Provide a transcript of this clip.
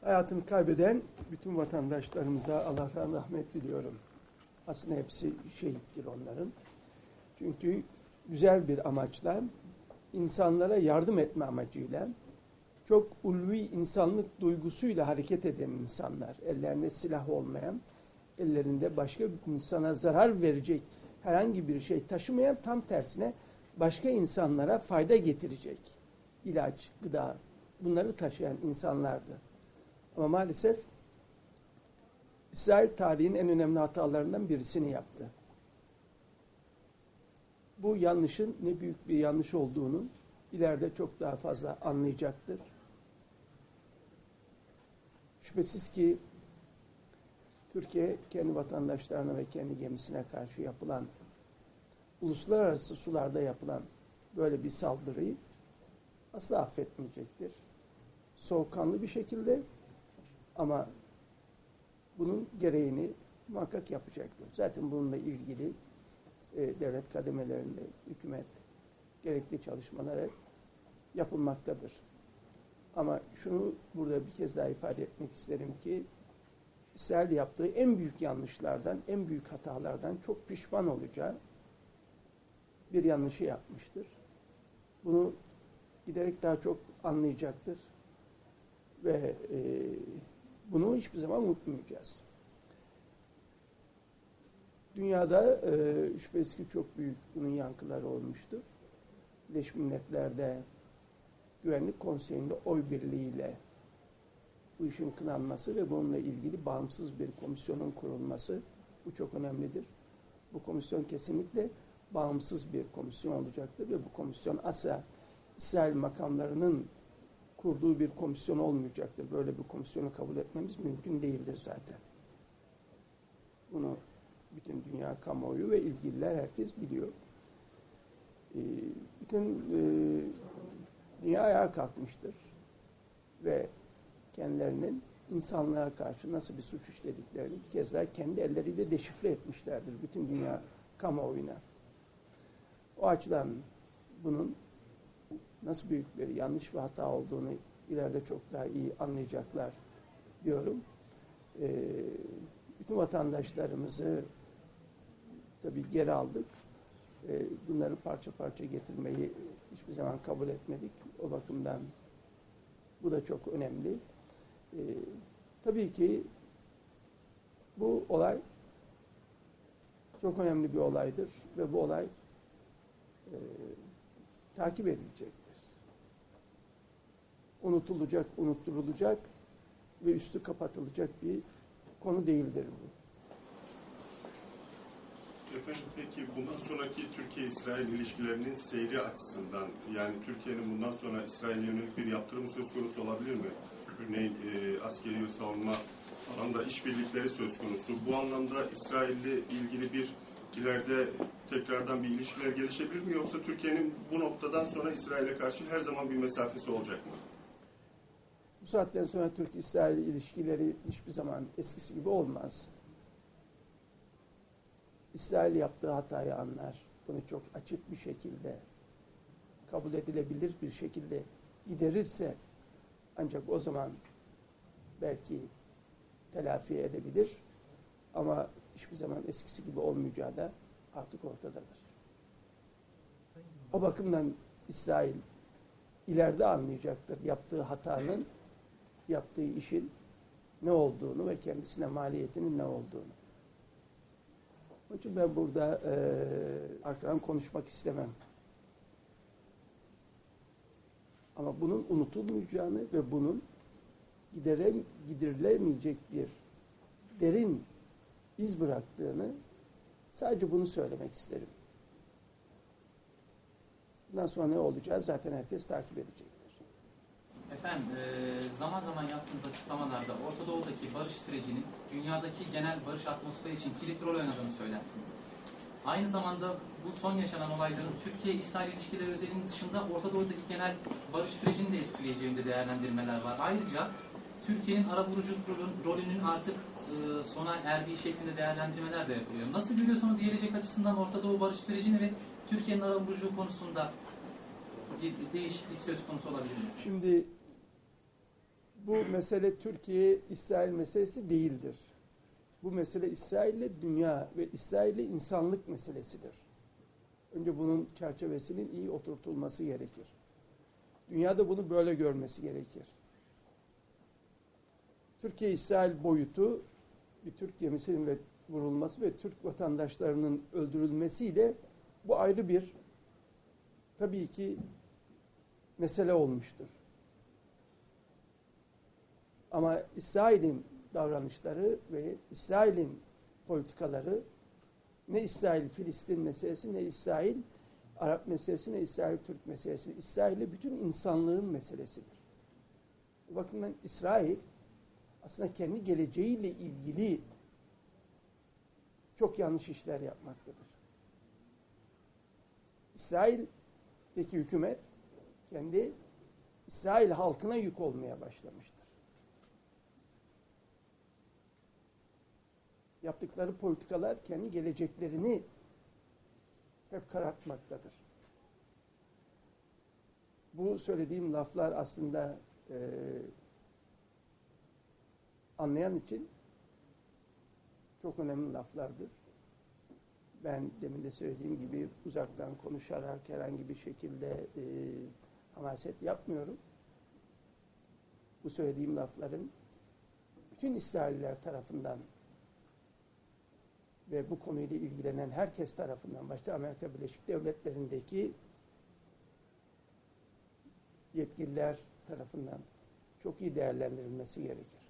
Hayatını kaybeden bütün vatandaşlarımıza Allah'tan rahmet diliyorum. Aslında hepsi şehittir onların. Çünkü güzel bir amaçla, insanlara yardım etme amacıyla, çok ulvi insanlık duygusuyla hareket eden insanlar, ellerinde silah olmayan, ellerinde başka bir insana zarar verecek herhangi bir şey taşımayan, tam tersine başka insanlara fayda getirecek ilaç, gıda bunları taşıyan insanlardı. Ama maalesef İsrail tarihin en önemli hatalarından birisini yaptı. Bu yanlışın ne büyük bir yanlış olduğunu ileride çok daha fazla anlayacaktır. Şüphesiz ki Türkiye kendi vatandaşlarına ve kendi gemisine karşı yapılan uluslararası sularda yapılan böyle bir saldırıyı asla affetmeyecektir. Soğukkanlı bir şekilde ama bunun gereğini muhakkak yapacaktır. Zaten bununla ilgili e, devlet kademelerinde hükümet gerekli çalışmalar yapılmaktadır. Ama şunu burada bir kez daha ifade etmek isterim ki İsrail yaptığı en büyük yanlışlardan, en büyük hatalardan çok pişman olacağı bir yanlışı yapmıştır. Bunu giderek daha çok anlayacaktır. Ve e, bunu hiçbir zaman unutmayacağız. Dünyada e, şüphesiz ki çok büyük bunun yankıları olmuştur. Birleşmiş Milletler'de Güvenlik Konseyi'nde oy birliğiyle bu işin kınanması ve bununla ilgili bağımsız bir komisyonun kurulması bu çok önemlidir. Bu komisyon kesinlikle bağımsız bir komisyon olacaktır ve bu komisyon asla İsrail makamlarının kurduğu bir komisyon olmayacaktır. Böyle bir komisyonu kabul etmemiz mümkün değildir zaten. Bunu bütün dünya kamuoyu ve ilgililer herkes biliyor. Ee, bütün e, dünya ayağa kalkmıştır. Ve kendilerinin insanlığa karşı nasıl bir suç işlediklerini bir kez daha kendi elleriyle deşifre etmişlerdir bütün dünya kamuoyuna. O açıdan bunun nasıl büyük bir yanlış ve hata olduğunu ileride çok daha iyi anlayacaklar diyorum. Ee, bütün vatandaşlarımızı tabii geri aldık. Ee, bunları parça parça getirmeyi hiçbir zaman kabul etmedik. O bakımdan bu da çok önemli. Ee, tabii ki bu olay çok önemli bir olaydır ve bu olay e, takip edilecektir. Unutulacak, unutturulacak ve üstü kapatılacak bir konu değildir bu. Efendim peki bundan sonraki Türkiye-İsrail ilişkilerinin seyri açısından yani Türkiye'nin bundan sonra İsrail'e yönelik bir yaptırımı söz konusu olabilir mi? Örneğin e, askeri ve savunma alanda işbirlikleri söz konusu. Bu anlamda İsrail'le ilgili bir ileride tekrardan bir ilişkiler gelişebilir mi? Yoksa Türkiye'nin bu noktadan sonra İsrail'e karşı her zaman bir mesafesi olacak mı? Saatten sonra Türk-İsrail ilişkileri hiçbir zaman eskisi gibi olmaz. İsrail yaptığı hatayı anlar. Bunu çok açık bir şekilde, kabul edilebilir bir şekilde giderirse ancak o zaman belki telafi edebilir. Ama hiçbir zaman eskisi gibi olmayacağı da artık ortadadır. O bakımdan İsrail ileride anlayacaktır yaptığı hatanın, yaptığı işin ne olduğunu ve kendisine maliyetinin ne olduğunu. Onun için ben burada e, arkadan konuşmak istemem. Ama bunun unutulmayacağını ve bunun gidere, giderilemeyecek bir derin iz bıraktığını sadece bunu söylemek isterim. Bundan sonra ne olacağı zaten herkes takip edecektir. Efendim, e, zaman zaman yaptığınız açıklamalarda Orta Doğu'daki barış sürecinin dünyadaki genel barış atmosferi için kilit rol oynadığını söylersiniz. Aynı zamanda bu son yaşanan olayların Türkiye-İsrail ilişkileri özelinin dışında Orta Doğu'daki genel barış sürecini de etkileyeceğinde değerlendirmeler var. Ayrıca Türkiye'nin ara vurucu rolünün artık e, sona erdiği şeklinde değerlendirmeler de yapılıyor. Nasıl görüyorsunuz gelecek açısından Orta Doğu barış sürecini ve Türkiye'nin ara vurucu konusunda değişiklik söz konusu olabilir mi? Şimdi Bu mesele Türkiye-İsrail meselesi değildir. Bu mesele İsrail'le dünya ve İsrail'le insanlık meselesidir. Önce bunun çerçevesinin iyi oturtulması gerekir. Dünyada bunu böyle görmesi gerekir. Türkiye-İsrail boyutu bir Türk gemisinin ve vurulması ve Türk vatandaşlarının öldürülmesiyle bu ayrı bir tabii ki mesele olmuştur. Ama İsrail'in davranışları ve İsrail'in politikaları ne İsrail Filistin meselesi ne İsrail Arap meselesi ne İsrail Türk meselesi. İsrail'le bütün insanlığın meselesidir. Bu bakımdan İsrail aslında kendi geleceğiyle ilgili çok yanlış işler yapmaktadır. İsrail'deki hükümet kendi İsrail halkına yük olmaya başlamıştır. Yaptıkları politikalar kendi geleceklerini hep karartmaktadır. Bu söylediğim laflar aslında e, anlayan için çok önemli laflardır. Ben demin de söylediğim gibi uzaktan konuşarak herhangi bir şekilde e, hamaset yapmıyorum. Bu söylediğim lafların bütün İsrailler tarafından ve bu konuyla ilgilenen herkes tarafından başta Amerika Birleşik Devletleri'ndeki yetkililer tarafından çok iyi değerlendirilmesi gerekir.